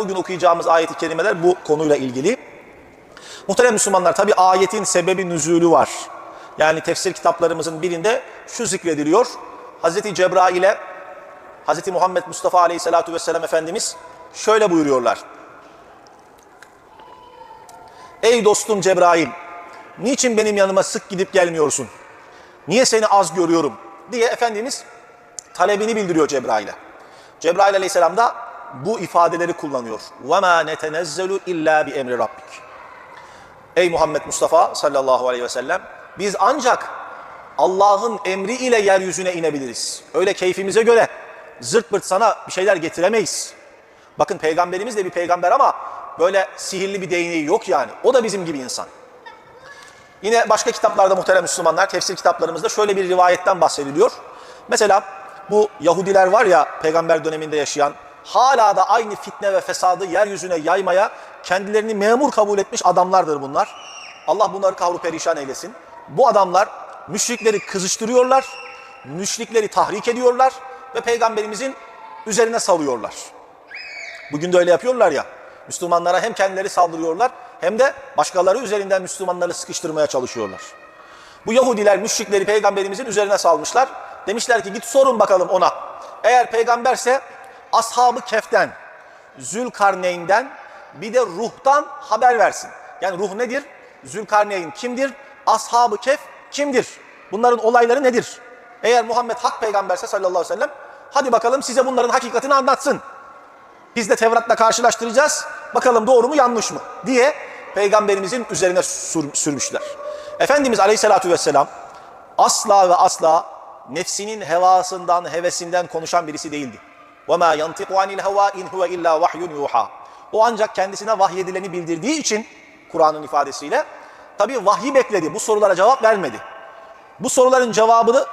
Bugün okuyacağımız ayeti kerimeler bu konuyla ilgili. Muhterem Müslümanlar tabi ayetin sebebi nüzulü var. Yani tefsir kitaplarımızın birinde şu zikrediliyor. Hazreti Cebrail'e Hazreti Muhammed Mustafa Aleyhisselatu Vesselam Efendimiz şöyle buyuruyorlar. Ey dostum Cebrail, niçin benim yanıma sık gidip gelmiyorsun? Niye seni az görüyorum? diye Efendimiz talebini bildiriyor Cebrail'e. Cebrail aleyhisselam da bu ifadeleri kullanıyor. وَمَا نَتَنَزَّلُ اِلَّا بِاَمْرِ رَبِّكِ Ey Muhammed Mustafa sallallahu aleyhi ve sellem biz ancak Allah'ın emri ile yeryüzüne inebiliriz. Öyle keyfimize göre zırt pırt sana bir şeyler getiremeyiz. Bakın peygamberimiz de bir peygamber ama böyle sihirli bir değneği yok yani. O da bizim gibi insan. Yine başka kitaplarda muhterem Müslümanlar, tefsir kitaplarımızda şöyle bir rivayetten bahsediliyor. Mesela bu Yahudiler var ya peygamber döneminde yaşayan, hala da aynı fitne ve fesadı yeryüzüne yaymaya kendilerini memur kabul etmiş adamlardır bunlar. Allah bunları kahru perişan eylesin. Bu adamlar müşrikleri kızıştırıyorlar, müşrikleri tahrik ediyorlar ve peygamberimizin üzerine savuyorlar. Bugün de öyle yapıyorlar ya. Müslümanlara hem kendileri saldırıyorlar hem de başkaları üzerinden Müslümanları sıkıştırmaya çalışıyorlar. Bu Yahudiler müşrikleri peygamberimizin üzerine salmışlar. Demişler ki git sorun bakalım ona. Eğer peygamberse ashabı keften, Zülkarneyn'den bir de ruhtan haber versin. Yani ruh nedir? Zülkarneyn kimdir? Ashabı kef kimdir? Bunların olayları nedir? Eğer Muhammed hak peygamberse sallallahu aleyhi ve sellem hadi bakalım size bunların hakikatini anlatsın. Biz de Tevrat'la karşılaştıracağız. Bakalım doğru mu yanlış mı diye peygamberimizin üzerine sür- sürmüşler. Efendimiz Aleyhisselatü vesselam asla ve asla nefsinin hevasından, hevesinden konuşan birisi değildi. وَمَا يَنْتِقُ عَنِ الْهَوَا اِنْ هُوَ اِلَّا وَحْيٌ يُوحَى O ancak kendisine vahyedileni bildirdiği için Kur'an'ın ifadesiyle tabi vahyi bekledi. Bu sorulara cevap vermedi. Bu soruların cevabını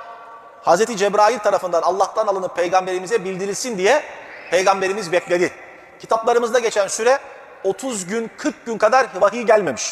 Hazreti Cebrail tarafından Allah'tan alınıp peygamberimize bildirilsin diye peygamberimiz bekledi. Kitaplarımızda geçen süre 30 gün 40 gün kadar vahiy gelmemiş.